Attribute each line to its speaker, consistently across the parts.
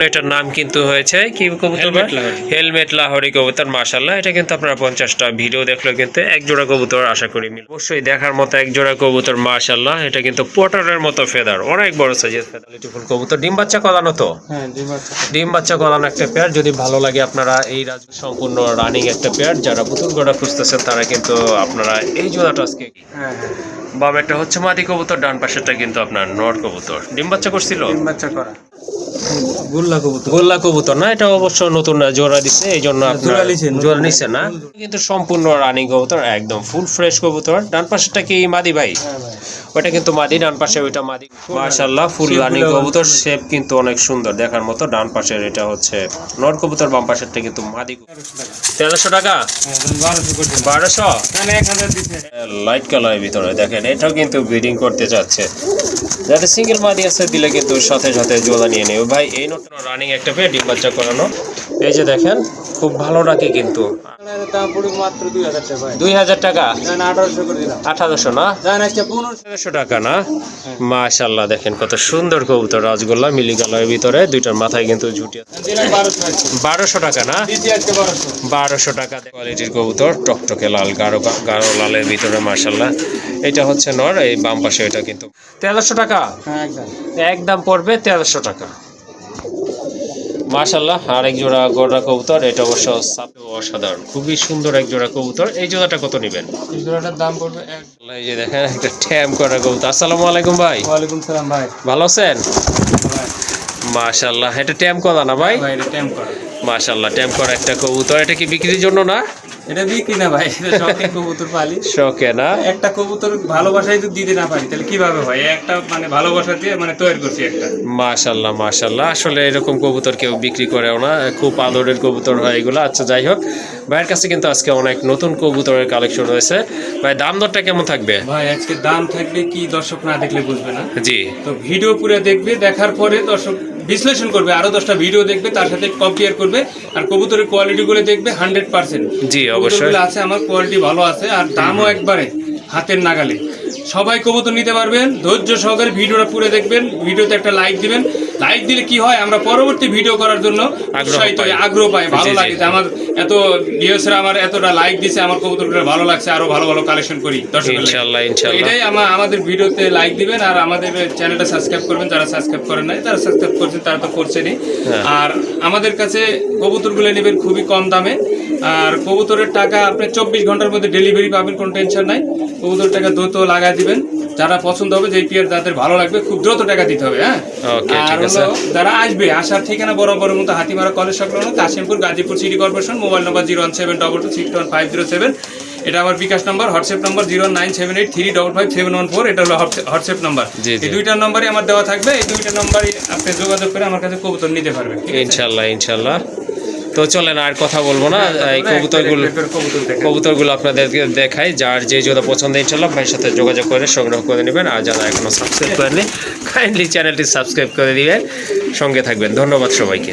Speaker 1: এটার নাম কিন্তু হয়েছে কি কবুতর
Speaker 2: হেলমেট লাহোরি।
Speaker 1: কবুতর মাশাল্লাহ এটা কিন্তু আপনারা পঞ্চাশটা ভিডিও দেখলে কিন্তু এক জোড়া কবুতর আশা করি মিল অবশ্যই দেখার মতো এক জোড়া কবুতর মাশাল্লাহ এটা কিন্তু পটারের মতো ফেদার অনেক বড় সাইজের ফেদার। ফুল কবুতর। ডিম বাচ্চা কলানো তো?
Speaker 2: হ্যাঁ ডিম বাচ্চা।
Speaker 1: কলানো একটা পেয়ার যদি ভালো লাগে আপনারা এই রাজ সম্পূর্ণ রানিং একটা পেয়ার যারা পুতুল গোড়া খুঁজতেছেন তারা কিন্তু আপনারা এই জোড়াটা আজকে
Speaker 2: হ্যাঁ হ্যাঁ।
Speaker 1: বাম একটা হচ্ছে মাদি কবুতর ডান পাশেরটা কিন্তু আপনার নর কবুতর। ডিম বাচ্চা করছিল?
Speaker 2: ডিম বাচ্চা করা। গুল্লা কবুতর।
Speaker 1: গোল্লা কবুতর না? এটা অবশ্য নতুন জোড়া দিছে এই জন্য
Speaker 2: জোড়া নিছে, নতুন
Speaker 1: জোড়া নিছে না। কিন্তু সম্পূর্ণ রানিং কবুতর একদম ফুল ফ্রেশ কবুতর। ডান পাশেরটা কি মাদি ভাই?
Speaker 2: হ্যাঁ
Speaker 1: ওটা কিন্তু মাদি ডান পাশে ওইটা মাদি। মাশাআল্লাহ ফুল রানিং কবুতর শেপ কিন্তু অনেক সুন্দর দেখার মতো। ডান পাশের এটা হচ্ছে নর কবুতর বাম পাশেরটা কিন্তু মাদি তেরোশো টাকা।
Speaker 2: হ্যাঁ বারোশো
Speaker 1: লাইট কালারের ভিতরে দেখেন এটাও কিন্তু ব্রিডিং করতে চাচ্ছে। যাতে সিঙ্গেল মাদি আছে দিলে কিন্তু সাথে সাথে জোড়া নিয়ে নেবে। ভাই এই নতুন রানিং একটা পেয়ে ডিম বাচ্চা করানো। এই যে দেখেন খুব ভালো রাখে কিন্তু?
Speaker 2: দুই হাজার টাকা আঠারোশো
Speaker 1: না?
Speaker 2: পনেরোশো।
Speaker 1: টাকা না? মাশাল্লাহ দেখেন কত সুন্দর কবুতর রাজগোল্লা ভিতরে। দুইটার মাথায় কিন্তু ঝুটি
Speaker 2: বারোশো
Speaker 1: টাকা না?
Speaker 2: বারোশো।
Speaker 1: টাকা কোয়ালিটির কবুতর টকটকে লাল গাঢ় গাঢ় লালের ভিতরে মার্শাল্লাহ এটা হচ্ছে নর এই বাম পাশে এটা কিন্তু তেরোশো টাকা?
Speaker 2: হ্যাঁ একদম।
Speaker 1: পড়বে তেরোশো টাকা। মার্শাল্লাহ এক জোড়া গোড়া কবুতর এটা অবশ্য সাপে অসাধারণ। খুবই সুন্দর এক জোড়া কবুতর। এই জোড়াটা কত নেবেন?
Speaker 2: এই জোড়াটার দাম পড়বে
Speaker 1: এই যে দেখেন একটা ট্যাম করা কবুতর। আসসালামু আলাইকুম ভাই।
Speaker 2: ওয়ালাইকুম সালাম ভাই।
Speaker 1: ভালো আছেন? মাশাল্লাহ এটা ট্যাম করা না ভাই? মাশাল্লাহ ট্যাম করা একটা কবুতর। এটা কি বিক্রির জন্য না?
Speaker 2: এটা বিক্রি না ভাই? এটা কবুতর পালি?
Speaker 1: শখে না?
Speaker 2: একটা কবুতর ভালোবাসাই তো দিতে না পারি তাহলে কীভাবে হয়? একটা মানে ভালোবাসা দিয়ে মানে তৈরি করছি একটা।
Speaker 1: মাশাল্লাহ মাশাল্লাহ। আসলে এরকম কবুতর কেউ বিক্রি করেও না। খুব আদরের কবুতর হয় এগুলো। আচ্ছা যাই হোক। ভাইয়ের কাছে কিন্তু আজকে অনেক নতুন কবুতরের কালেকশন রয়েছে। ভাই দাম দরটা কেমন থাকবে?
Speaker 2: ভাই আজকে দাম থাকবে কি দর্শক না দেখলে বুঝবে না।
Speaker 1: জি।
Speaker 2: তো ভিডিও পুরো দেখবে দেখার পরে দর্শক বিশ্লেষণ করবে আরও দশটা ভিডিও দেখবে তার সাথে কম্পেয়ার করবে আর কবুতরের কোয়ালিটি গুলো দেখবে হান্ড্রেড পার্সেন্ট
Speaker 1: জি অবশ্যই।
Speaker 2: আছে আমার কোয়ালিটি ভালো আছে আর দামও একবারে হাতের নাগালে। সবাই কবুতর নিতে পারবেন ধৈর্য সহকারে ভিডিওটা পুরো দেখবেন ভিডিওতে একটা লাইক দিবেন লাইক দিলে কি হয়? আমরা পরবর্তী ভিডিও করার জন্য
Speaker 1: আগ্রহ
Speaker 2: উৎসাহিত হই,
Speaker 1: পাই।
Speaker 2: আগ্রহ পাই। ভালো। লাগে যে আমার এত ভিউসরা আমার এতটা লাইক দিছে আমার কবুতরগুলো ভালো লাগছে আরও ভালো ভালো কালেকশন করি। দর্শক এটাই আমার আমাদের ভিডিওতে লাইক দিবেন আর আমাদের চ্যানেলটা সাবস্ক্রাইব করবেন। যারা সাবস্ক্রাইব করেন নাই তারা সাবস্ক্রাইব করছেন তারা তো করছেনই।
Speaker 1: হ্যাঁ।
Speaker 2: আর আমাদের কাছে কবুতরগুলো নেবেন খুবই কম দামে। আর কবুতরের টাকা আপনি চব্বিশ ঘণ্টার মধ্যে ডেলিভারি পাবেন কোনো টেনশন নাই। কবুতর টাকা দ্রুত লাগাই দিবেন। যারা পছন্দ হবে যেই পিয়ার যাদের ভালো লাগবে খুব দ্রুত টাকা দিতে হবে হ্যাঁ? আর হলো যারা আসবে আসার ঠিকানা বরাবর মতো হাতিমারা কলেজ সংলগ্ন Kashimpur Gazipur city corporation mobile number zero one seven double two six one five zero seven এটা আমার bKash number WhatsApp number zero nine seven eight three double five seven one four এটা হলো WhatsApp নম্বর। এই দুইটা নম্বরই আমার দেওয়া থাকবে এই দুইটা নম্বরই আপনি যোগাযোগ করে আমার কাছে কবুতর নিতে পারবেন?
Speaker 1: ইনশাল্লাহ ইনশাল্লাহ। তো চলেন আর কথা বলব না। এই
Speaker 2: একটা
Speaker 1: কবুতরগুলো। কবুতরগুলো আপনাদেরকে দেখাই। যার যে জোড়া পছন্দ ইনশাল্লাহ ভাইয়ের সাথে যোগাযোগ করে সংগ্রহ করে নেবেন। আর যারা এখনও সাবস্ক্রাইব করেননি কাইন্ডলি চ্যানেলটি সাবস্ক্রাইব করে দিবেন। সঙ্গে থাকবেন। ধন্যবাদ সবাইকে।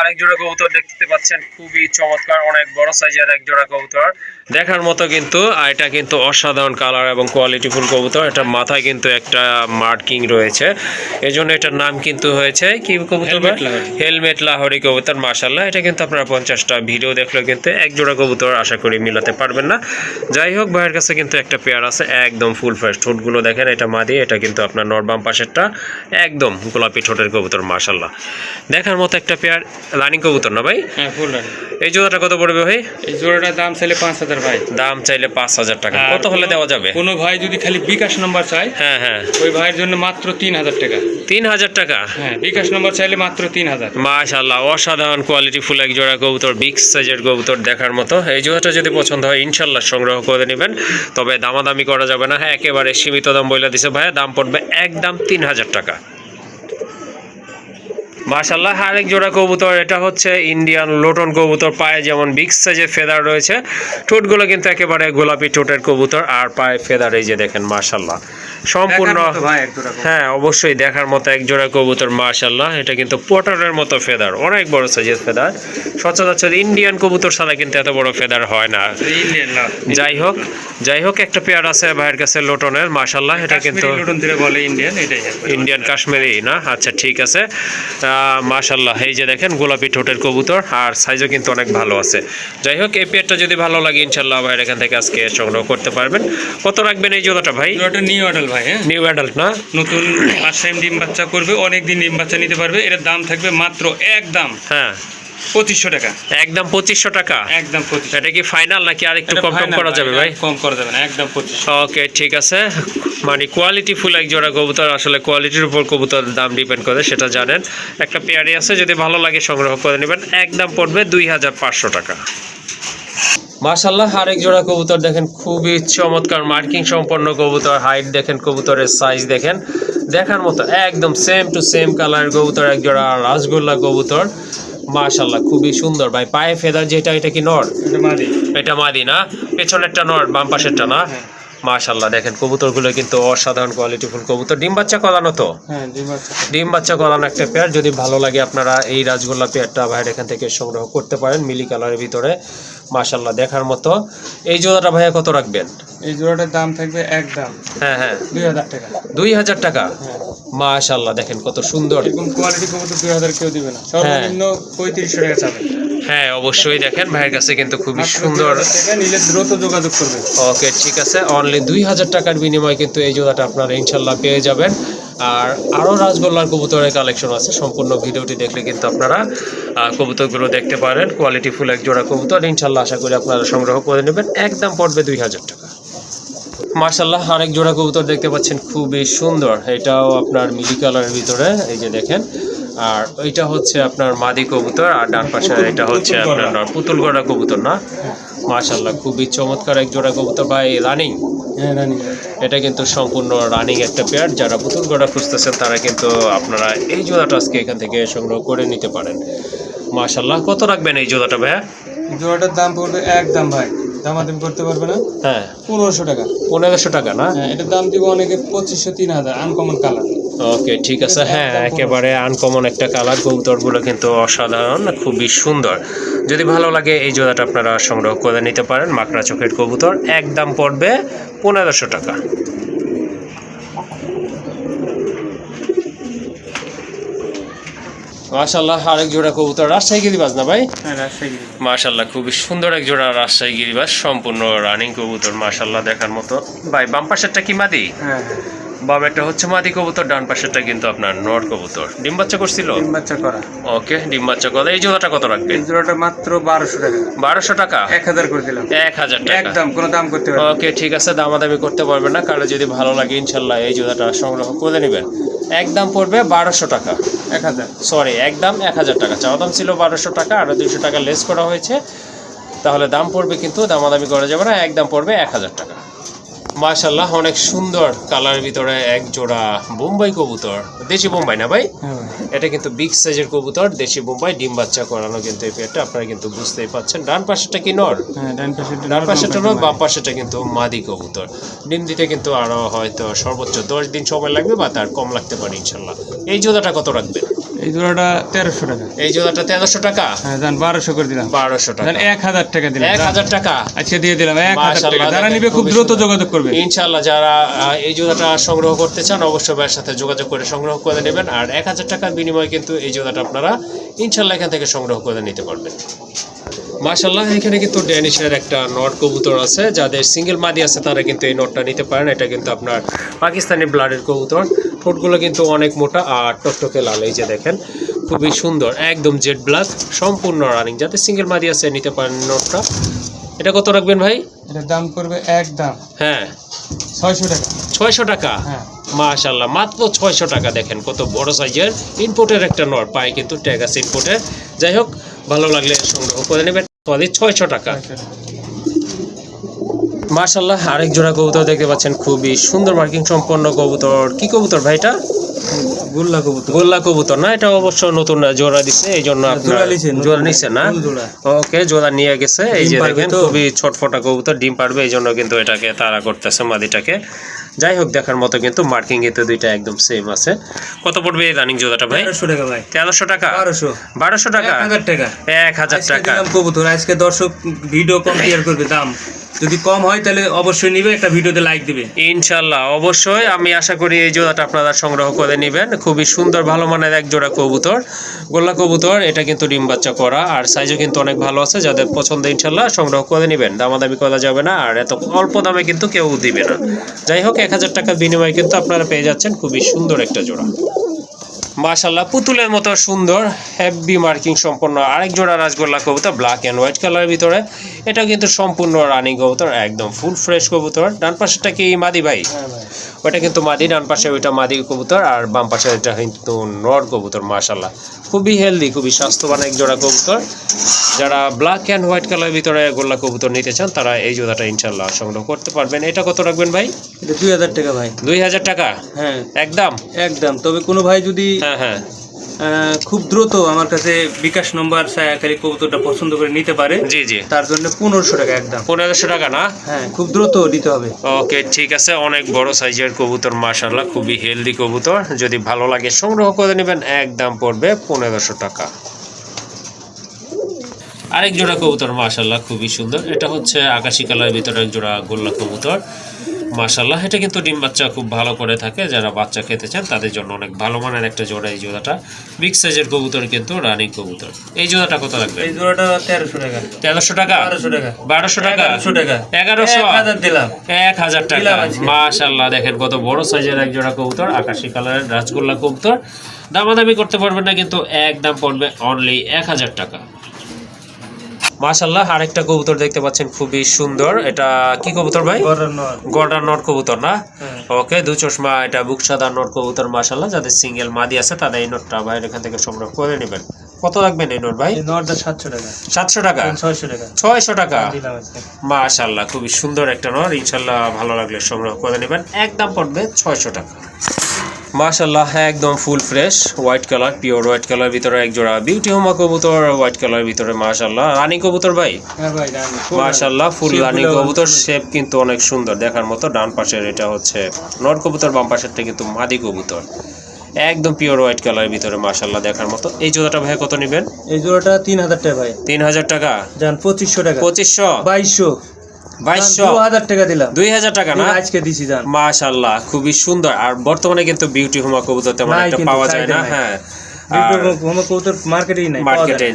Speaker 1: আরেক জোড়া কবুতর দেখতে পাচ্ছেন। খুবই চমৎকার অনেক বড় সাইজের এক জোড়া কবুতর। দেখার মতো কিন্তু এটা কিন্তু অসাধারণ কালার এবং কোয়ালিটিফুল কবুতর। এটা মাথায় কিন্তু একটা মার্কিং রয়েছে। এই জন্য এটার নাম কিন্তু হয়েছে কি কবুতর
Speaker 2: হেলমেট লাহোরি।
Speaker 1: কবুতর মাশাল্লাহ এটা কিন্তু আপনারা পঞ্চাশটা ভিডিও দেখলে কিন্তু এক জোড়া কবুতর আশা করি মিলাতে পারবেন না। যাই হোক ভাইয়ের কাছে কিন্তু একটা পেয়ার আছে একদম ফুল ফ্রেশ ঠোঁটগুলো দেখেন এটা মাদি এটা কিন্তু আপনার নরবাম পাশেরটা একদম গোলাপি ঠোঁটের কবুতর মাশাল্লাহ দেখার মতো একটা পেয়ার রানিং কবুতর না ভাই?
Speaker 2: হ্যাঁ ফুল রানি
Speaker 1: এই জোড়াটা কত পড়বে ভাই?
Speaker 2: এই জোড়াটার দাম চাইলে পাঁচ হাজার ভাই
Speaker 1: দাম চাইলে পাঁচ হাজার টাকা। কত হলে দেওয়া যাবে?
Speaker 2: কোনো ভাই যদি খালি বিকাশ নম্বর চায়
Speaker 1: হ্যাঁ হ্যাঁ।
Speaker 2: ওই ভাইয়ের জন্য মাত্র তিন হাজার টাকা।
Speaker 1: তিন হাজার টাকা?
Speaker 2: হ্যাঁ বিকাশ নম্বর চাইলে মাত্র তিন হাজার।
Speaker 1: মাশাল্লাহ অসাধারণ কোয়ালিটি ফুল এক জোড়া কবুতর বিগ সাইজের কবুতর দেখার মতো। এই জোড়াটা যদি পছন্দ হয় ইনশাল্লাহ সংগ্রহ করে নেবেন। তবে দামাদামি করা যাবে না। হ্যাঁ একেবারে সীমিত দাম বলে দিছে ভাইয়া দাম পড়বে একদম তিন হাজার টাকা। মাশাল্লাহ আরেক জোড়া কবুতর এটা হচ্ছে ইন্ডিয়ান লোটন কবুতর পায়ে যেমন বিগ সাইজের ফেদার রয়েছে ঠোঁটগুলো কিন্তু একেবারে গোলাপি ঠোঁটের কবুতর আর পায়ে ফেদার এই যে দেখেন মাশাল্লাহ সম্পূর্ণ। হ্যাঁ অবশ্যই দেখার মতো এক জোড়া কবুতর মাশাল্লাহ এটা কিন্তু পটরের মতো ফেদার অনেক বড় সাইজের ফেদার সচরাচর ইন্ডিয়ান কবুতর ছাড়া কিন্তু এত বড় ফেদার হয় না। যাই হোক যাই হোক একটা পেয়ার আছে ভাইয়ের কাছে লোটনের মাশাল্লাহ এটা কিন্তু
Speaker 2: ইন্ডিয়ান
Speaker 1: কাশ্মীরি না? আচ্ছা ঠিক আছে। মাশাল্লাহ এই যে দেখেন গোলাপি ঠোঁটের কবুতর আর সাইজও কিন্তু অনেক ভালো আছে। যাই হোক এই পেয়ারটা যদি ভালো লাগে ইনশাল্লাহ ভাইয়ের এখান থেকে আজকে সংগ্রহ করতে পারবেন। কত রাখবেন এই জোড়াটা ভাই?
Speaker 2: জোড়াটা নিউ অ্যাডাল্ট ভাই হ্যাঁ?
Speaker 1: নিউ অ্যাডাল্ট না?
Speaker 2: নতুন ফার্স্ট টাইম ডিম বাচ্চা করবে অনেক দিন ডিম বাচ্চা নিতে পারবে। এর দাম থাকবে মাত্র এক দাম।
Speaker 1: হ্যাঁ।
Speaker 2: পঁচিশশো টাকা।
Speaker 1: একদম পঁচিশশো টাকা?
Speaker 2: একদম পঁচিশশো।
Speaker 1: এটা কি ফাইনাল নাকি আর একটু কম কম করা যাবে ভাই
Speaker 2: কম করা যাবে না একদম পঁচিশশো।
Speaker 1: ওকে ঠিক আছে। মানে কোয়ালিটি ফুল এক জোড়া কবুতর আসলে কোয়ালিটির উপর কবুতরের দাম ডিপেন্ড করে সেটা জানেন। একটা পেয়ারি আছে যদি ভালো লাগে সংগ্রহ করে নেবেন একদম পড়বে দুই হাজার পাঁচশো টাকা। মাশাল্লাহ আরেক জোড়া কবুতর দেখেন খুবই চমৎকার মার্কিং সম্পন্ন কবুতর হাইট দেখেন কবুতরের সাইজ দেখেন। দেখার মতো একদম সেম টু সেম কালার কবুতর এক জোড়া রাসগোল্লা কবুতর। মাশাল্লাহ খুবই সুন্দর। ভাই পায়ে ফেদার যেটা এটা কি নর?
Speaker 2: এটা মাদি।
Speaker 1: না? পেছনেরটা নর বাম পাশেরটা না?
Speaker 2: হ্যাঁ।
Speaker 1: মাশাল্লাহ দেখেন কবুতরগুলো কিন্তু অসাধারণ কোয়ালিটি ফুল কবুতর। ডিম বাচ্চা করানো তো?
Speaker 2: হ্যাঁ ডিম বাচ্চা।
Speaker 1: ডিম বাচ্চা করানো একটা পেয়ার যদি ভালো লাগে আপনারা এই রাজগোল্লা পেয়ারটা ভাইয়ের এখান থেকে সংগ্রহ করতে পারেন মিলি কালারের ভিতরে। মাশাল্লাহ দেখার মতো। এই জোড়াটা ভাইয়া কত রাখবেন?
Speaker 2: এই জোড়াটার দাম থাকবে এক দাম।
Speaker 1: হ্যাঁ হ্যাঁ।
Speaker 2: দুই হাজার টাকা।
Speaker 1: দুই হাজার টাকা?
Speaker 2: হ্যাঁ।
Speaker 1: মাশাল্লাহ দেখেন কত সুন্দর।
Speaker 2: এরকম কোয়ালিটি কবুতর দুই হাজার কেউ দিবে না। সর্বনিম্ন পঁয়ত্রিশশো টাকা চাবে।
Speaker 1: হ্যাঁ অবশ্যই দেখেন ভাইয়ের কাছে কিন্তু খুবই সুন্দর।
Speaker 2: 2000 নিলে দ্রুত যোগাযোগ করবে
Speaker 1: ওকে ঠিক আছে। অনলি দুই হাজার টাকার বিনিময়ে কিন্তু এই জোড়াটা আপনারা ইনশাল্লাহ পেয়ে যাবেন। আর আরও রাজগোল্লার কবুতরের কালেকশন আছে। সম্পূর্ণ ভিডিওটি দেখলে কিন্তু আপনারা কবুতরগুলো দেখতে পারেন। কোয়ালিটি ফুল এক জোড়া কবুতর। ইনশাল্লাহ আশা করি আপনারা সংগ্রহ করে নেবেন। একদম পড়বে দুই হাজার টাকা। মার্শাল্লাহ আরেক জোড়া কবুতর দেখতে পাচ্ছেন। খুবই সুন্দর। এটাও আপনার মিলি কালারের ভিতরে। এই যে দেখেন। আর এটা হচ্ছে আপনার মাদি কবুতর। আর ডান পাশে এটা হচ্ছে আপনার পুতুল গড়া কবুতর না? মার্শাল্লাহ খুবই চমৎকার এক জোড়া কবুতর। ভাই রানি এটা কিন্তু সম্পূর্ণ রানিং একটা পেয়ার যারা পুতুল গড়া খুঁজতেছেন তারা কিন্তু আপনারা এই জোড়াটা আজকে এখান থেকে সংগ্রহ করে নিতে পারেন। মার্শাল্লাহ কত রাখবেন এই জোড়াটা ভাইয়া?
Speaker 2: জোড়াটার দাম পড়বে একদম ভাই। দামাদামি করতে পারবে না।
Speaker 1: হ্যাঁ।
Speaker 2: পনেরোশো টাকা।
Speaker 1: পনেরোশো টাকা না?
Speaker 2: হ্যাঁ এটার দাম দিব অনেকে পঁচিশশো তিন হাজার আনকমন কালার
Speaker 1: ওকে ঠিক আছে। হ্যাঁ একেবারে আনকমন একটা কালার কবুতরগুলো কিন্তু অসাধারণ খুবই সুন্দর। যদি ভালো লাগে এই জোড়াটা আপনারা সংগ্রহ করে নিতে পারেন। মাকড়া চোখের কবুতর একদম পড়বে পনেরোশো টাকা। মাশাল্লাহ আরেক জোড়া কবুতর রাজশাহী গিরিবাজ না ভাই?
Speaker 2: হ্যাঁ
Speaker 1: মাশাল্লাহ খুবই সুন্দর এক জোড়া রাজশাহী গিরিবাজ সম্পূর্ণ রানিং কবুতর মাশাল্লাহ দেখার মতো। ভাই বাম পাশেরটা কি মাদি?
Speaker 2: হ্যাঁ। হ্যাঁ
Speaker 1: বামেরটা হচ্ছে মাদি কবুতর ডান পাশেরটা কিন্তু আপনার নর কবুতর। ডিম বাচ্চা করছিল?
Speaker 2: ডিম বাচ্চা করা।
Speaker 1: ওকে ডিম বাচ্চা কত এই জোড়াটা কত রাখবেন
Speaker 2: এই জোড়াটা মাত্র বারোশো টাকা।
Speaker 1: বারোশো টাকা?
Speaker 2: এক হাজার করে দিলাম।
Speaker 1: এক হাজার টাকা।
Speaker 2: একদম কোনো দাম করতে পারবে
Speaker 1: ওকে ঠিক আছে দামাদামি করতে পারবেন না। কারও যদি ভালো লাগে ইনশাল্লাহ এই জোড়াটা সংগ্রহ করে নেবেন। একদম পড়বে বারোশো টাকা।
Speaker 2: এক হাজার।
Speaker 1: সরি একদম এক হাজার টাকা। চাওয়া দাম ছিল বারোশো টাকা আর দুইশো টাকা লেস করা হয়েছে। তাহলে দাম পড়বে কিন্তু দামাদামি করা যাবে না। একদম পড়বে এক হাজার টাকা। মাশাল্লাহ অনেক সুন্দর কালার ভিতরে এক জোড়া বোম্বাই কবুতর। দেশি বোম্বাই না ভাই?
Speaker 2: হ্যাঁ
Speaker 1: এটা কিন্তু বিগ সাইজের কবুতর দেশি বোম্বাই ডিম বাচ্চা করানো কিন্তু এই পেয়ারটা আপনারা কিন্তু বুঝতেই পাচ্ছেন। ডান পাশেটা কি নর?
Speaker 2: হ্যাঁ ডান পাশে
Speaker 1: ডান পাশেরটা নর বাম পাশেরটা কিন্তু মাদি কবুতর। ডিম দিতে কিন্তু আরও হয়তো সর্বোচ্চ দশ দিন সময় লাগবে বা তার কম লাগতে পারে ইনশাল্লাহ এই জোড়াটা কত রাখবেন?
Speaker 2: এই জোড়াটা তেরোশো টাকা।
Speaker 1: এই জোড়াটা তেরোশো টাকা?
Speaker 2: হ্যাঁ জান বারোশো করে দিলাম।
Speaker 1: বারোশো টাকা।
Speaker 2: এক হাজার টাকা দিলাম
Speaker 1: এক হাজার টাকা?
Speaker 2: আচ্ছা দিয়ে দিলাম এক হাজার টাকা। যারা নিবে খুব দ্রুত যোগাযোগ করবে।
Speaker 1: ইনশাল্লাহ যারা এই জোড়াটা সংগ্রহ করতে চান অবশ্যই ভাইয়ের সাথে যোগাযোগ করে সংগ্রহ করে নেবেন। আর এক হাজার টাকার বিনিময়ে কিন্তু এই জোড়াটা আপনারা ইনশাল্লাহ এখান থেকে সংগ্রহ করে নিতে পারবেন। মাশাল্লাহ এখানে কিন্তু ড্যানিশের একটা নট কবুতর আছে। যাদের সিঙ্গেল মাদি আছে তারা কিন্তু এই নটটা নিতে পারেন। এটা কিন্তু আপনার পাকিস্তানি ব্লাডের কবুতর। ঠোঁটগুলো কিন্তু অনেক মোটা আর টকটকে লাল এই যে দেখেন খুবই সুন্দর একদম জেড ব্ল্যাক সম্পূর্ণ রানিং যাতে সিঙ্গেল মাদি আছে নিতে পারেন নোটটা। এটা কত রাখবেন ভাই?
Speaker 2: এটার দাম করবে এক দাম।
Speaker 1: হ্যাঁ।
Speaker 2: ছয়শো টাকা।
Speaker 1: ছয়শো টাকা?
Speaker 2: হ্যাঁ।
Speaker 1: মাশাল্লাহ মাত্র ছয়শো টাকা দেখেন কত বড় সাইজের ইনপোর্টের একটা নর পায় কিন্তু ট্যাগ আছে ইনপোর্টের যাই হোক ভালো লাগলে সংগ্রহ করে নেবেন। ছয়শো টাকা। মাশাল্লাহ আরেক জোড়া কবুতর দেখতে পাচ্ছেন, খুবই সুন্দর মার্কিং সম্পন্ন কবুতর। কি কবুতর ভাই এটা?
Speaker 2: গোল্লা কবুতর।
Speaker 1: না? এটা অবশ্য নতুন জোড়া দিছে এই জন্য
Speaker 2: জোড়া নিছে, নতুন।
Speaker 1: জোড়া না? ওকে জোড়া নিয়ে গেছে এই যে দেখেন খুবই ছটফটা কবুতর ডিম পারবে এই জন্য কিন্তু এটাকে তাড়া করতেছে মাদিটাকে। যাই হোক দেখার মতো কিন্তু মার্কিং এতে দুইটা একদম সেম আছে। কত পড়বে এই রানিং জোড়াটা ভাই?
Speaker 3: তেরোশো টাকা ভাই।
Speaker 1: তেরোশো টাকা?
Speaker 3: বারোশো।
Speaker 1: বারোশো টাকা?
Speaker 3: এক হাজার টাকা।
Speaker 1: এক হাজার টাকা।
Speaker 3: কবুতর আজকে দর্শক ভিডিও কম্পেয়ার করবে দাম। যদি কম হয় তাহলে অবশ্যই নিবে একটা ভিডিওতে লাইক দিবে।
Speaker 1: ইনশাল্লাহ অবশ্যই। আমি আশা করি এই জোড়াটা আপনারা সংগ্রহ করে নেবেন। খুবই সুন্দর, ভালো মানের এক জোড়া কবুতর। গোল্লা কবুতর, এটা কিন্তু ডিম বাচ্চা করা, আর সাইজও কিন্তু অনেক ভালো আছে। যাদের পছন্দ ইনশাল্লাহ সংগ্রহ করে নেবেন। দামাদামি করা যাবে না, আর এত অল্প দামে কিন্তু কেউ দিবে না। যাই হোক, এক হাজার টাকার বিনিময়ে কিন্তু আপনারা পেয়ে যাচ্ছেন খুবই সুন্দর একটা জোড়া। মাশাল্লাহ পুতুলের মতো সুন্দর হেভি মার্কিং সম্পন্ন আরেক জোড়া রাজগোল্লা কবুতর ব্ল্যাক অ্যান্ড হোয়াইট কালারের ভিতরে। এটা কিন্তু সম্পূর্ণ রানিং কবুতর একদম ফুল ফ্রেশ কবুতর। ডান পাশেটা কি মাদি ভাই?
Speaker 3: হ্যাঁ
Speaker 1: ওটা কিন্তু মাদি ডান পাশে ওইটা মাদি কবুতর আর বাম পাশে এটা কিন্তু নর কবুতর মাশাল্লাহ খুবই হেলদি খুবই স্বাস্থ্যবান এক জোড়া কবুতর। যারা ব্ল্যাক অ্যান্ড হোয়াইট কালারের ভিতরে গোল্লা কবুতর নিতে চান তারা এই জোড়াটা ইনশাল্লাহ সংগ্রহ করতে পারবেন। এটা কত রাখবেন ভাই?
Speaker 3: দুই হাজার টাকা ভাই।
Speaker 1: দুই হাজার টাকা?
Speaker 3: হ্যাঁ।
Speaker 1: একদম?
Speaker 3: একদম। তবে কোনো ভাই যদি
Speaker 1: হ্যাঁ হ্যাঁ।
Speaker 3: খুব দ্রুত আমার কাছে বিকাশ নম্বর ছায়াকারী কবুতরটা পছন্দ করে নিতে পারে।
Speaker 1: জি জি।
Speaker 3: তার জন্য পনেরোশো টাকা একদম।
Speaker 1: পনেরোশো টাকা না?
Speaker 3: হ্যাঁ খুব দ্রুত দিতে হবে।
Speaker 1: ওকে ঠিক আছে। অনেক বড় সাইজের কবুতর মাশাল্লাহ খুবই হেলদি কবুতর। যদি ভালো লাগে সংগ্রহ করে নেবেন একদম পড়বে পনেরোশো টাকা। আরেক জোড়া কবুতর মাশাল্লাহ খুবই সুন্দর। এটা হচ্ছে আকাশি কালার ভিতরে এক জোড়া গোল্লা কবুতর। মাশাল্লাহ এটা কিন্তু ডিম বাচ্চা খুব ভালো করে থাকে। যারা বাচ্চা খেতে চান তাদের জন্য অনেক ভালো মানের একটা জোড়া এই জোড়াটা। বিগ সাইজের কবুতর কিন্তু রানিং কবুতর। এই জোড়াটা কত লাগবে?
Speaker 3: এই জোড়াটা তেরোশো টাকা।
Speaker 1: তেরোশো টাকা?
Speaker 3: বারোশো টাকা।
Speaker 1: বারোশো টাকা?
Speaker 3: এগারোশো টাকা।
Speaker 1: এগারোশো?
Speaker 3: এক হাজার দিলাম।
Speaker 1: এক হাজার টাকা। মাশাল্লাহ দেখেন কত বড় সাইজের এক জোড়া কবুতর আকাশি কালারের রাজগোল্লা কবুতর। দামাদামি করতে পারবেন না কিন্তু এক দাম পড়বে অনলি এক হাজার টাকা। মাশাল্লাহ আরেকটা কবুতর দেখতে পাচ্ছেন খুবই সুন্দর। এটা কি কবুতর ভাই?
Speaker 3: গড়ার
Speaker 1: নট কবুতর না?
Speaker 3: হ্যাঁ।
Speaker 1: ওকে দু চশমা এটা বুক সাদা নট কবুতর মাশাল্লাহ যাদের সিঙ্গেল মাদি আছে তারা এই নোটটা ভাইয়ের এখান থেকে সংগ্রহ করে নেবেন। কত রাখবেন এই নোট ভাই?
Speaker 3: সাতশো টাকা।
Speaker 1: সাতশো টাকা?
Speaker 3: ছয়শো টাকা।
Speaker 1: ছয়শো টাকা?
Speaker 3: দিলাম আজকে।
Speaker 1: মাশাল্লাহ খুবই সুন্দর একটা নর। ইনশাল্লাহ ভালো লাগলে সংগ্রহ করে নেবেন। একদম পড়বে ছয়শো টাকা। মাশাল্লাহ একদম full fresh white colour pure white colour ভিতরে এক জোড়া বিউটি হোমা কবুতর হোয়াইট কালার ভিতরে মাশাল্লাহ রানী কবুতর ভাই?
Speaker 3: হ্যাঁ
Speaker 1: মাশাল্লাহ ফুল রানী। কবুতর
Speaker 3: অনেক
Speaker 1: শেপ কিন্তু অনেক সুন্দর দেখার মতো। ডান পাশের এটা হচ্ছে নর কবুতর বাম পাশেরটা কিন্তু মাদি কবুতর। একদম পিওর হোয়াইট কালারের ভিতরে মাশাল্লাহ দেখার মতো। এই জোড়াটা ভাই কত নেবেন?
Speaker 3: এই জোড়াটা তিন হাজার টাকা ভাই।
Speaker 1: তিন হাজার টাকা?
Speaker 3: যান পঁচিশশো টাকা।
Speaker 1: পঁচিশশো?
Speaker 3: বাইশশো।
Speaker 1: বাইশশো।
Speaker 3: হাজার টাকা দিলাম।
Speaker 1: দুই হাজার টাকা না?
Speaker 3: আজকে দিছি যান
Speaker 1: মাশাল্লাহ খুবই সুন্দর। আর বর্তমানে কিন্তু বিউটি হোমা কবুতর তেমন একটা পাওয়া যায় না হ্যাঁ।
Speaker 3: মার্কেটেই নাই।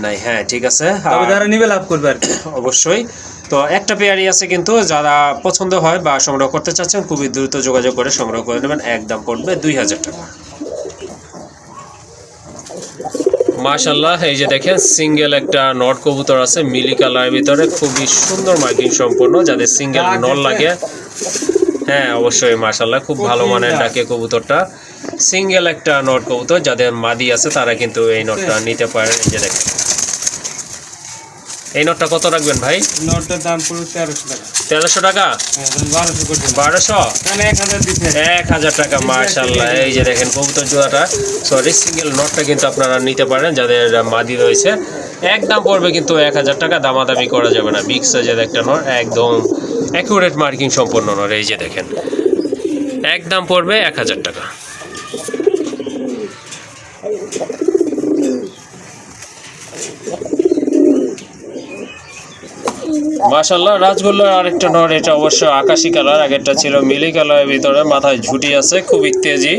Speaker 1: নাই হ্যাঁ ঠিক আছে।
Speaker 3: তবে যারা নিবে লাভ করবে আর
Speaker 1: অবশ্যই। তো একটা পেয়ারই আছে কিন্তু যারা পছন্দ হয় বা সংগ্রহ করতে চাচ্ছেন খুবই দ্রুত যোগাযোগ করে সংগ্রহ করে নেবেন। একদম পড়বে দুই হাজার টাকা। মাশাল্লাহ এই যে দেখেন সিঙ্গেল একটা নট কবুতর আছে মিলি কালারের ভিতরে খুবই সুন্দর মার্কিং সম্পূর্ণ যাদের সিঙ্গেল
Speaker 3: নট
Speaker 1: নল লাগে। হ্যাঁ অবশ্যই মাশাল্লাহ খুব ভালো মানের
Speaker 3: ডাকে
Speaker 1: কবুতরটা। সিঙ্গেল একটা নট কবুতর যাদের মাদি আছে তারা কিন্তু এই নটটা নিতে পারে। এই যে দেখেন এই নটটা কত রাখবেন ভাই?
Speaker 3: নোটটার দাম পুরো তেরোশো টাকা।
Speaker 1: তেরোশো টাকা?
Speaker 3: হ্যাঁ বারোশো দিচ্ছে।
Speaker 1: এক হাজার টাকা মার্শাল্লাহ এই যে দেখেন কবুতর জোড়াটা। সরি সিঙ্গেল নটটা কিন্তু আপনারা নিতে পারেন যাদের মাদি রয়েছে। একদম পড়বে কিন্তু এক হাজার টাকা দামাদামি করা যাবে না। বিগ সাইজের একটা নট একদম অ্যাকুরেট মার্কিং সম্পন্ন নট। এই যে দেখেন একদম পড়বে এক হাজার টাকা। মাশাল্লাহ রাজগোল্লার আরেকটা নর এটা অবশ্য আকাশি কালার আগেরটা ছিল মিলি কালারের ভিতরে মাথায় ঝুটি আছে খুবই তেজি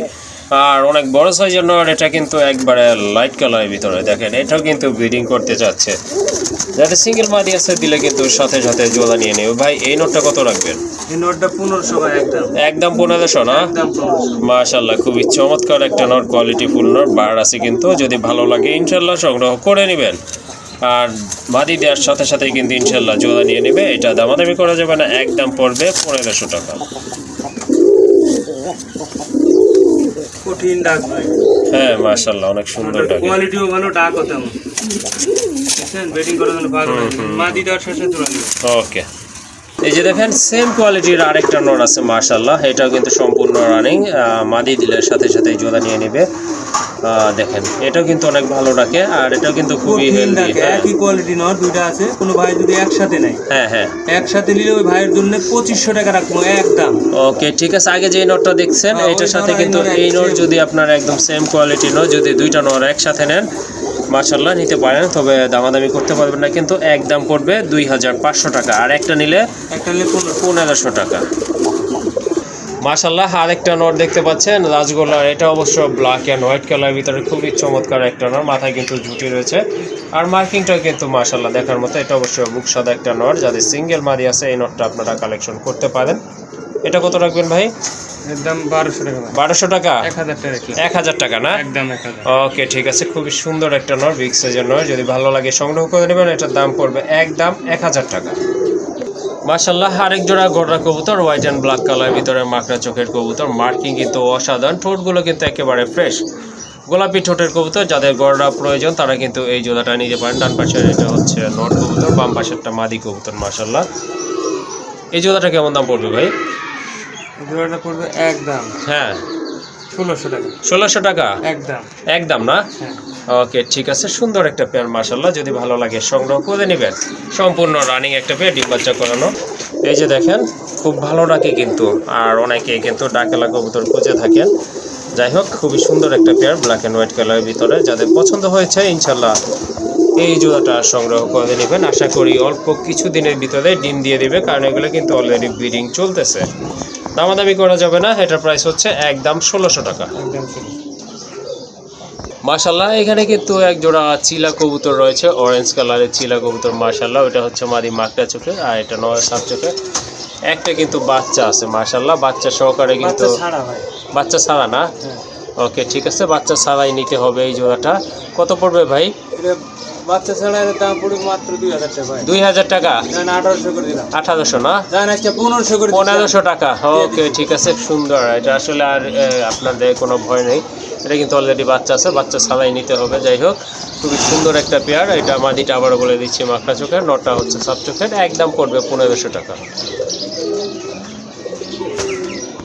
Speaker 1: আর অনেক বড় সাইজের নর এটা কিন্তু একবারে লাইট কালারের ভিতরে দেখেন এটাও কিন্তু ব্রিডিং করতে চাচ্ছে। যাতে সিঙ্গেল মাদি আছে দিলে কিন্তু সাথে সাথে জোলা নিয়ে নেবে। ভাই এই নোটটা কত রাখবেন?
Speaker 3: এই নোটটা পনেরোশো একদম।
Speaker 1: পনেরোশো না? মাশাল্লাহ খুবই চমৎকার একটা নট কোয়ালিটি ফুল নট বার আছে কিন্তু যদি ভালো লাগে ইনশাল্লাহ সংগ্রহ করে নেবেন। আর মাদি দেওয়ার সাথে সাথেই কিন্তু ইনশাল্লাহ জোড়া নিয়ে নেবে। এটা দামাদামি করা যাবে না একদম পড়বে পনেরোশো টাকা।
Speaker 3: কঠিন ডাক
Speaker 1: হ্যাঁ মাশাল্লাহ অনেক সুন্দর ডাকে
Speaker 3: কোয়ালিটিও ভালো ডাকও তেমন। বুঝছেন? করার জন্য ভাগ মা দিতে শেষে তোলা
Speaker 1: ওকে এই যে দেখেন সেম কোয়ালিটির আরেকটা নট আছে মার্শাল্লাহ এটাও কিন্তু সম্পূর্ণ রানিং মাদি দিলের সাথে সাথে জোড়া নিয়ে নেবে। দেখেন। এটাও কিন্তু অনেক ভালো ডাকে আর এটাও কিন্তু খুবই হেলদি
Speaker 3: ডাকে, একই কোয়ালিটি নর দুইটা আছে। কোনো ভাই যদি একসাথে নেয়
Speaker 1: হ্যাঁ হ্যাঁ।
Speaker 3: একসাথে নিলে ওই ভাইয়ের জন্য পঁচিশশো টাকা রাখব একদম।
Speaker 1: ওকে ঠিক আছে। আগে যে নোটটা দেখছেন
Speaker 3: হ্যাঁ,
Speaker 1: এটার সাথে কিন্তু এই নোট যদি আপনার একদম সেম কোয়ালিটি নয় যদি দুইটা নর একসাথে নেন মার্শাল্লাহ নিতে পারেন। তবে দামাদামি করতে পারবেন না কিন্তু একদম পড়বে দুই হাজার পাঁচশো টাকা। আর একটা নিলে
Speaker 3: একটা নিলে পনেরো
Speaker 1: পনেরোশো টাকা। মাশাল্লাহ আরেকটা নোট দেখতে পাচ্ছেন রাজগোল্লার। এটা অবশ্য ব্ল্যাক অ্যান্ড হোয়াইট কালারের ভিতরে খুবই চমৎকার একটা নোট মাথায় কিন্তু ঝুটি রয়েছে। আর মার্কিংটাও কিন্তু মাশাল্লাহ দেখার মতো এটা অবশ্য বুক সাদা একটা নোট যাদের সিঙ্গেল মাদি আছে এই নোটটা আপনারা কালেকশন করতে পারেন। এটা কত রাখবেন ভাই?
Speaker 2: একদম বারোশো টাকা
Speaker 1: বারোশো টাকা?
Speaker 2: এক হাজার টাকা
Speaker 1: না?
Speaker 2: একদম
Speaker 1: ওকে ঠিক আছে খুবই সুন্দর একটা নয় বিগ সাইজের নয় যদি ভালো লাগে সংগ্রহ করে নেবেন এটার দাম পড়বে একদম এক হাজার টাকা। মাশাল্লাহ আরেক জোড়া গোড়া কবুতর হোয়াইট অ্যান্ড ব্ল্যাক কালার ভিতরে মাকড়া চোখের কবুতর। মার্কিং কিন্তু অসাধারণ ঠোঁটগুলো কিন্তু একেবারে ফ্রেশ গোলাপি ঠোঁটের কবুতর যাদের গড়া প্রয়োজন তারা কিন্তু এই জোড়াটা নিতে পারেন। ডান পাশের এটা হচ্ছে নট কবুতর বাম পাশেরটা মাদি কবুতর মাশাল্লাহ এই জোড়াটা কেমন দাম পড়বে ভাই?
Speaker 2: জোড়াটা পড়বে একদম।
Speaker 1: হ্যাঁ।
Speaker 2: ষোলোশো টাকা।
Speaker 1: ষোলোশো টাকা?
Speaker 2: একদম।
Speaker 1: একদম না?
Speaker 2: হ্যাঁ।
Speaker 1: ওকে, ঠিক আছে, সুন্দর একটা পেয়ার মার্শাল্লাহ যদি ভালো লাগে সংগ্রহ করে নেবেন। সম্পূর্ণ রানিং একটা পেয়ার ডিম বাচ্চা করানো। এই যে দেখেন, খুব ভালো ডাকে কিন্তু, আর অনেকে কিন্তু ডাকেলা কবুতর খুঁজে থাকেন। যাই হোক, খুবই সুন্দর একটা পেয়ার ব্ল্যাক অ্যান্ড হোয়াইট কালারের ভিতরে। যাদের পছন্দ হয়েছে ইনশাল্লাহ এই জোড়াটা সংগ্রহ করে নেবেন। আশা করি অল্প কিছু দিনের ভিতরে ডিম দিয়ে দিবে, কারণ এগুলো কিন্তু অলরেডি ব্রিডিং চলতেছে। দামাদামি করা যাবে না, এটার প্রাইস হচ্ছে একদম ষোলোশো টাকা।
Speaker 2: একদম
Speaker 1: মাশাল্লাহ এখানে কিন্তু এক জোড়া চিলা কবুতর রয়েছে অরেঞ্জ কালারের চিলা কবুতর মাশাল্লাহ ওটা হচ্ছে মাদি মাকটা চোখে আর এটা নয় সাপ চোখে। একটা কিন্তু বাচ্চা আছে মাশাল্লাহ বাচ্চা সহকারে কিন্তু
Speaker 2: বাচ্চা ছাড়া
Speaker 1: না?
Speaker 2: হ্যাঁ।
Speaker 1: ওকে ঠিক আছে। বাচ্চা ছাড়াই নিতে হবে এই জোড়াটা। কত পড়বে ভাই?
Speaker 2: বাচ্চা ছাড়া এর দাম পড়বে মাত্র দুই হাজার টাকা
Speaker 1: দুই হাজার টাকা?
Speaker 2: আঠারোশো করে দিলাম।
Speaker 1: আঠারোশো না?
Speaker 2: আজকে পনেরোশো করে
Speaker 1: পনেরোশো টাকা। ওকে ঠিক আছে সুন্দর। এটা আসলে আর আপনাদের কোনো ভয় নেই। এটা কিন্তু অলরেডি বাচ্চা আছে বাচ্চা ছাড়াই নিতে হবে যাই হোক। খুবই সুন্দর একটা পেয়ার। এটা মাদিটা আবারও বলে দিচ্ছি মাখা চোখের নটা হচ্ছে সাত চোখের। একদম পড়বে পনেরোশো টাকা।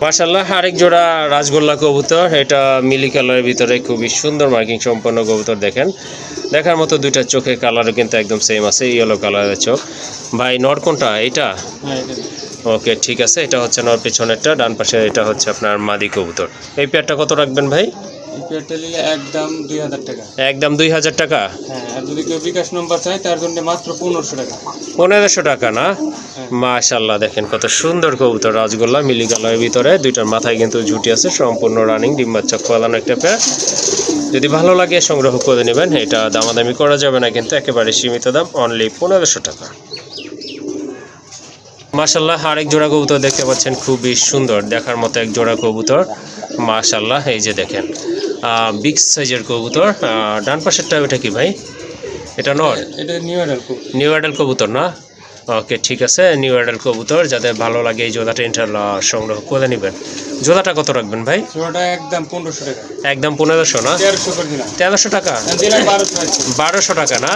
Speaker 1: মার্শাল্লাহ আরেক জোড়া রাজগোল্লা কবুতর। এটা মিলি কালারের ভিতরে খুবই সুন্দর মার্কিং সম্পন্ন কবুতর দেখেন। দেখার মতো দুইটা চোখের কালারও কিন্তু একদম সেম আছে ইয়েলো কালারের চোখ। ভাই নর কোনটা? এইটা?
Speaker 2: হ্যাঁ এটা।
Speaker 1: ওকে ঠিক আছে এটা হচ্ছে নর পেছনেরটা ডান পাশে এটা হচ্ছে আপনার মাদি কবুতর। এই পেয়ারটা কত রাখবেন ভাই?
Speaker 2: এই পেয়ারটা নিলে একদম দুই হাজার টাকা।
Speaker 1: একদম দুই হাজার টাকা?
Speaker 2: হ্যাঁ আর যদি কেউ বিকাশ নম্বর চায় তার জন্য মাত্র পনেরোশো টাকা।
Speaker 1: পনেরোশো টাকা না?
Speaker 2: হ্যাঁ।
Speaker 1: মাশাল্লাহ দেখেন কত সুন্দর কবুতর রাজগোল্লা মিলি কালারের ভিতরে। দুইটার মাথায় কিন্তু ঝুটি আছে সম্পূর্ণ রানিং ডিম বাচ্চা খোয়ালানো একটা পেয়ার যদি ভালো লাগে সংগ্রহ করে নেবেন। এটা দামাদামি করা যাবে না কিন্তু একেবারে সীমিত দাম অনলি পনেরোশো টাকা। মাশাল্লাহ আরেক জোড়া কবুতর দেখতে পাচ্ছেন খুবই সুন্দর দেখার মতো এক জোড়া কবুতর। মাশাল্লাহ এই যে দেখেন। বিগ সাইজের কবুতর। ডান পাশেরটা ওটা কি ভাই? এটা নর?
Speaker 2: এটা নিউ অ্যাডাল
Speaker 1: নিউ অ্যাডাল কবুতর না? ওকে ঠিক আছে। নিউ অ্যাডাল কবুতর যাদের ভালো লাগে এই জোড়াটা ইনশাল্লাহ সংগ্রহ করে নেবেন। জোড়াটা কত রাখবেন ভাই?
Speaker 2: একদম পনেরোশো টাকা।
Speaker 1: একদম পনেরোশো না?
Speaker 2: তেরোশো
Speaker 1: টাকা?
Speaker 2: বারোশো
Speaker 1: টাকা না?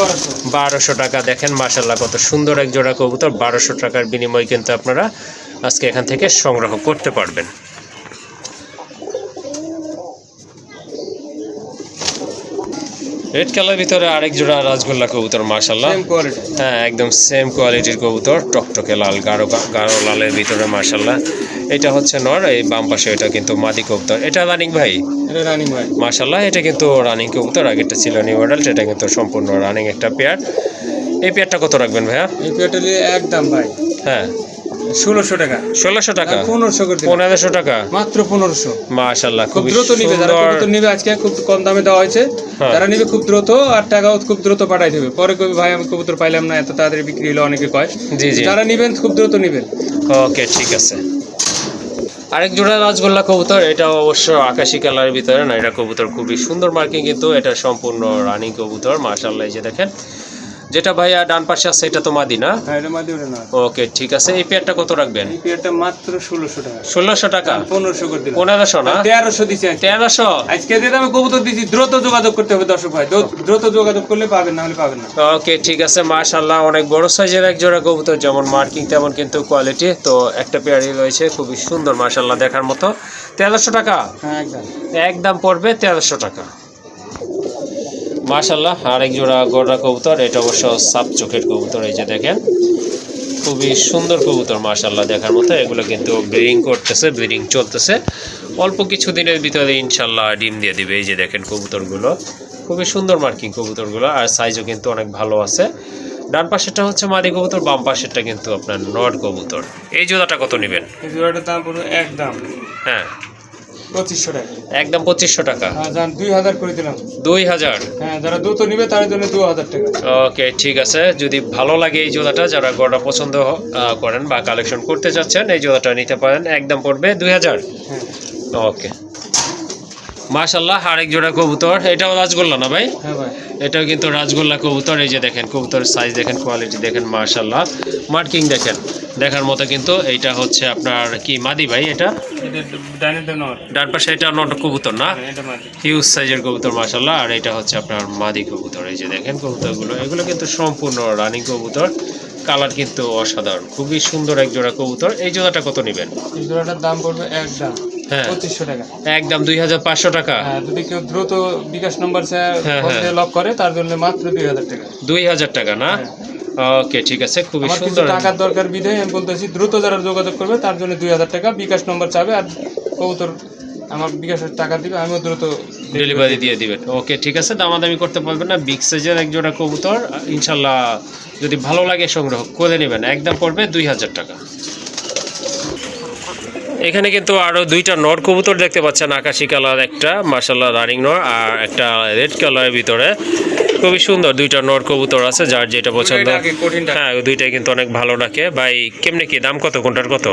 Speaker 2: বারোশো।
Speaker 1: বারোশো টাকা দেখেন মাসাল্লাহ কত সুন্দর এক জোড়া কবুতর। বারোশো টাকার বিনিময়ে কিন্তু আপনারা আজকে এখান থেকে সংগ্রহ করতে পারবেন। রেড কালার ভিতরে আরেক জোড়া রাজগোল্লা কবুতর
Speaker 2: কোয়ালিটি
Speaker 1: হ্যাঁ একদম সেম কোয়ালিটির কবুতর টকটকে লাল গাঢ় গাঢ় লালের ভিতরে মার্শাল্লাহ এটা হচ্ছে নর এই বাম পাশে এটা কিন্তু মাদি কবুতর। এটা রানিং ভাই? মার্শাল্লাহ এটা কিন্তু রানিং কবুতর আগেরটা ছিল নিউ অ্যাডাল্ট এটা কিন্তু সম্পূর্ণ রানিং একটা পেয়ার এই পেয়ারটা কত রাখবেন ভাইয়া?
Speaker 2: এই পেয়ারটা একদম ভাই।
Speaker 1: হ্যাঁ।
Speaker 2: ষোলোশো টাকা।
Speaker 1: ষোলোশো টাকা?
Speaker 2: পনেরোশো করে
Speaker 1: পনেরোশো টাকা?
Speaker 2: মাত্র পনেরোশো।
Speaker 1: মার্শাল্লাহ
Speaker 2: খুব দ্রুত নিবে যারা
Speaker 1: সুন্দর।
Speaker 2: নিবে আজকে খুব কম দামে দেওয়া হয়েছে।
Speaker 1: হ্যাঁ।
Speaker 2: যারা নিবে খুব দ্রুত আর টাকাও খুব দ্রুত পাঠাই দেবে। পরে কবি ভাই আমি কবুতর পাইলাম না এত তাড়াতাড়ি বিক্রি হলো অনেকে কয়।
Speaker 1: জি জি।
Speaker 2: যারা নিবেন খুব দ্রুত নিবেন।
Speaker 1: ওকে ঠিক আছে। আরেক জোড়া রাজগোল্লা কবুতর এটা অবশ্য আকাশি কালারের ভিতরে না? এটা কবুতর খুবই সুন্দর মার্কিং কিন্তু এটা সম্পূর্ণ রানিং কবুতর মার্শাল্লাহ যে দেখেন। যেটা ভাইয়া ডান পাশে আছে এটা তো মাদি না?
Speaker 2: হ্যাঁ
Speaker 1: ওকে ঠিক আছে। এই পেয়ারটা কত রাখবেন?
Speaker 2: এই পেয়ারটা মাত্র ষোলোশো টাকা। পনেরোশো করে দিলাম।
Speaker 1: পনেরোশো না?
Speaker 2: তেরোশো দিচ্ছি।
Speaker 1: তেরোশো?
Speaker 2: আজকে যে দামে কবুতর দিচ্ছি দ্রুত যোগাযোগ করতে হবে দর্শক ভাই। দ্রুত- যোগাযোগ করলে পাবেন না হলে পাবেন না।
Speaker 1: ওকে ঠিক আছে। মার্শাল্লাহ অনেক বড় সাইজের এক জোড়া কবুতর যেমন মার্কিং তেমন কিন্তু কোয়ালিটি তো একটা পেয়ারই রয়েছে খুবই সুন্দর মার্শাল্লাহ দেখার মতো। তেরোশো টাকা?
Speaker 2: হ্যাঁ একদম।
Speaker 1: একদম পড়বে তেরোশো টাকা। মাশাল্লাহ আরেক জোড়া গোড়া কবুতর এটা অবশ্য সাপ চোখের কবুতর এই যে দেখেন। খুবই সুন্দর কবুতর মাশাল্লাহ দেখার মতো। এগুলো কিন্তু ব্রিডিং করতেছে ব্রিডিং চলতেছে। অল্প কিছু দিনের ভিতরে ইনশাল্লাহ ডিম দিয়ে দিবে এই যে দেখেন কবুতরগুলো। খুবই সুন্দর মার্কিং কবুতরগুলো আর সাইজও কিন্তু অনেক ভালো আছে। ডান পাশেরটা হচ্ছে মাদি কবুতর বাম পাশেরটা কিন্তু আপনার নট কবুতর। এই জোড়াটা কত নেবেন?
Speaker 2: এই জোড়াটার দাম পড়বে একদম
Speaker 1: হ্যাঁ।
Speaker 2: পঁচিশশো টাকা।
Speaker 1: একদম পঁচিশশো টাকা।
Speaker 2: হ্যাঁ দুই হাজার করে দিলাম।
Speaker 1: দুই হাজার?
Speaker 2: হ্যাঁ যারা দ্রুত নিবে তার জন্য দু হাজার টাকা।
Speaker 1: ওকে ঠিক আছে। যদি ভালো লাগে এই জোড়াটা যারা গড়া পছন্দ করেন বা কালেকশন করতে চাচ্ছেন এই জোড়াটা নিতে পারেন একদম পড়বে দুই হাজার?
Speaker 2: হ্যাঁ।
Speaker 1: ওকে। মাশাল্লাহ আরেক জোড়া কবুতর। এটাও রাজগোল্লা না ভাই?
Speaker 2: হ্যাঁ
Speaker 1: এটাও কিন্তু রাজগোল্লা কবুতর এই যে দেখেন কবুতরের সাইজ দেখেন কোয়ালিটি দেখেন মাশাল্লাহ মার্কিং দেখেন দেখার মতো কিন্তু এইটা হচ্ছে আপনার কি মাদি ভাই এটা? ডান পাশে এটা নট কবুতর না?
Speaker 2: হ্যাঁ,
Speaker 1: হিউজ সাইজের কবুতর মাশাল্লাহ আর এটা হচ্ছে আপনার মাদি কবুতর এই যে দেখেন কবুতরগুলো। এগুলো কিন্তু সম্পূর্ণ রানিং কবুতর। কালার কিন্তু অসাধারণ। খুবই সুন্দর এক জোড়া কবুতর। এই জোড়াটা কত নেবেন?
Speaker 2: এই জোড়াটার দাম পড়বে একদম
Speaker 1: হ্যাঁ
Speaker 2: পঁচিশশো টাকা।
Speaker 1: একদম দুই হাজার পাঁচশো টাকা।
Speaker 2: হ্যাঁ যদি কেউ দ্রুত বিকাশ নম্বর
Speaker 1: হ্যাঁ, হ্যাঁ।
Speaker 2: লক করে তার জন্য মাত্র দুই হাজার টাকা।
Speaker 1: দুই হাজার টাকা না?
Speaker 2: হ্যাঁ।
Speaker 1: ওকে ঠিক আছে খুবই সুন্দর।
Speaker 2: টাকার দরকার বিধায় আমি বলতেছি দ্রুত যারা যোগাযোগ করবে তার জন্য দুই হাজার টাকা বিকাশ নম্বর চাবে আর কবুতর আমার বিকাশের টাকা দিবে আমিও দ্রুত
Speaker 1: ডেলিভারি দিয়ে দিবেন। ওকে ঠিক আছে দামাদামি করতে পারবেন না বিগ সাইজের এক জোড়া কবুতর ইনশাল্লাহ যদি ভালো লাগে সংগ্রহ করে নেবেন একদম পড়বে দুই হাজার টাকা। এখানে কিন্তু আরও দুইটা নর কবুতর দেখতে পাচ্ছেন আকাশি কালার একটা মার্শাল্লাহ রানিং নর আর একটা রেড কালারের ভিতরে। খুবই সুন্দর দুইটা নর কবুতর আছে যার যেটা পছন্দ। হ্যাঁ দুইটাই কিন্তু অনেক ভালো ডাকে ভাই কেমনে কি দাম কত? কোনটার কত?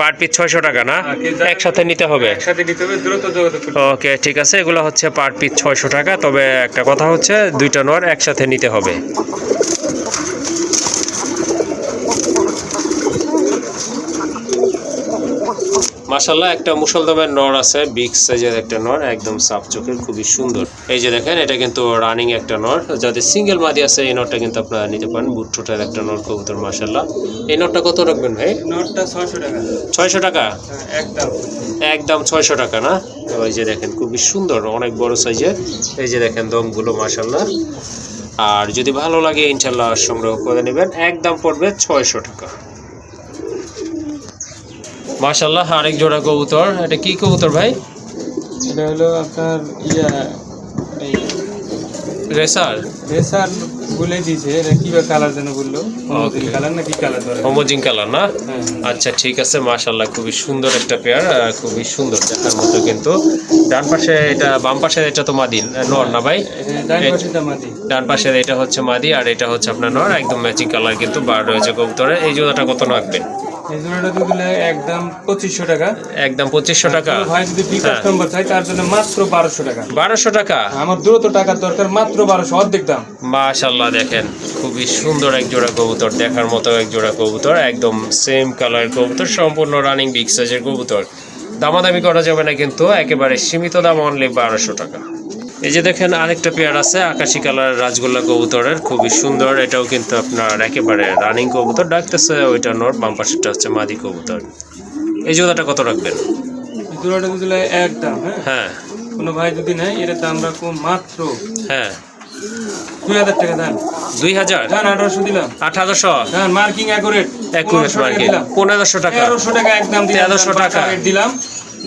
Speaker 2: পার পিস
Speaker 1: ছয়শো টাকা না?
Speaker 2: হ্যাঁ,
Speaker 1: একসাথে নিতে হবে। ওকে ঠিক আছে। এগুলো হচ্ছে পার পিস ছয়শো টাকা। তবে একটা কথা হচ্ছে দুইটা নর একসাথে নিতে হবে। মাসাল্লাহ একটা মুসলদমের নর আছে বিগ সাইজের একটা নর একদম সাফ চোখের খুবই সুন্দর। এই যে দেখেন এটা কিন্তু রানিং একটা নর। যাদের সিঙ্গেল মাদি আছে এই নরটা কিন্তু আপনারা নিতে পারেন বুট্টোটার একটা নর কবুতর মাসাল্লাহ এই নরটা কত রাখবেন ভাই?
Speaker 2: নোটটা ছয়শো টাকা।
Speaker 1: ছয়শো টাকা?
Speaker 2: হ্যাঁ, একদম।
Speaker 1: একদম ছয়শো টাকা না? ওই যে দেখেন খুবই সুন্দর অনেক বড় সাইজের। এই যে দেখেন দমগুলো মাসাল্লাহ আর যদি ভালো লাগে ইনশাল্লাহ সংগ্রহ করে নেবেন। একদম পড়বে ছয়শো টাকা। মাশাল্লাহ আরেক জোড়া কবুতর। এটা কি কবুতর ভাই?
Speaker 2: এটা হলো আপনার ইয়া
Speaker 1: রেসার?
Speaker 2: রেসার বলে দিয়েছে। এটা কি কালার যেন বলল. কালার না কি কালার ধরে?
Speaker 1: কালার না?
Speaker 2: হ্যাঁ
Speaker 1: আচ্ছা ঠিক আছে মাশাল্লাহ খুবই সুন্দর একটা পেয়ার খুবই সুন্দর দেখার মতো কিন্তু। ডান পাশে এটা বাম পাশে এটা তো মাদিন নর না ভাই? ডান পাশের এটা হচ্ছে মাদি আর এটা হচ্ছে আপনার নর একদম ম্যাচিং কালার কিন্তু বার রয়েছে কবুতরে। এই জোড়াটা কত রাখবেন
Speaker 2: এই জোড়াটা দিলে একদম পঁচিশশো টাকা।
Speaker 1: একদম পঁচিশশো টাকা।
Speaker 2: ভাই যদি
Speaker 1: হ্যাঁ।
Speaker 2: নম্বর চাই তার জন্য মাত্র বারোশো টাকা।
Speaker 1: বারোশো টাকা।
Speaker 2: আমার দ্রুত টাকার দরকার মাত্র বারোশো অর্ধেক দাম।
Speaker 1: মাশাল্লাহ দেখেন খুবই সুন্দর এক জোড়া কবুতর দেখার মতো এক জোড়া কবুতর একদম সেম কালার কবুতর সম্পূর্ণ রানিং বিগ সাইজের কবুতর। দামাদামি করা যাবে না কিন্তু একেবারে সীমিত দাম অনলি বারোশো টাকা। এই যে দেখেন আরেকটা পেয়ার আছে আকাশি কালার রাজগোল্লা কবুতরের খুবই সুন্দর। এটাও কিন্তু আপনার একেবারে রানিং কবুতর। ডাকতেছে ওইটা নর বাম পাশেরটা হচ্ছে মাদি কবুতর। এই জোড়াটা কত রাখবেন?
Speaker 2: জোড়াটা দিলে এক দাম হ্যাঁ?
Speaker 1: হ্যাঁ।
Speaker 2: কোনো ভাই যদি নেয় এর দাম রাখব মাত্র
Speaker 1: হ্যাঁ।
Speaker 2: দুই হাজার টাকা দাম।
Speaker 1: দুই হাজার?
Speaker 2: দাম আঠারোশো দিলাম।
Speaker 1: আঠারোশো?
Speaker 2: দাম মার্কিং অ্যাকুরেট
Speaker 1: পনেরোশো টাকা
Speaker 2: তেরোশো টাকা একদম
Speaker 1: 1300 টাকা।
Speaker 2: দিলাম।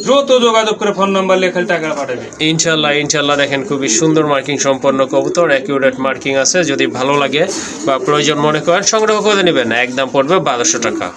Speaker 2: দ্রুত যোগাযোগ করে ফোন নাম্বার লেখা টাকা পাঠাবে।
Speaker 1: ইনশাল্লাহ ইনশাল্লাহ দেখেন, খুবই সুন্দর মার্কিং সম্পন্ন কবুতর অ্যাকিউরেট মার্কিং আছে। যদি ভালো লাগে বা প্রয়োজন মনে করেন, সংগ্রহ করে নেবেন। একদম পড়বে বারোশো টাকা।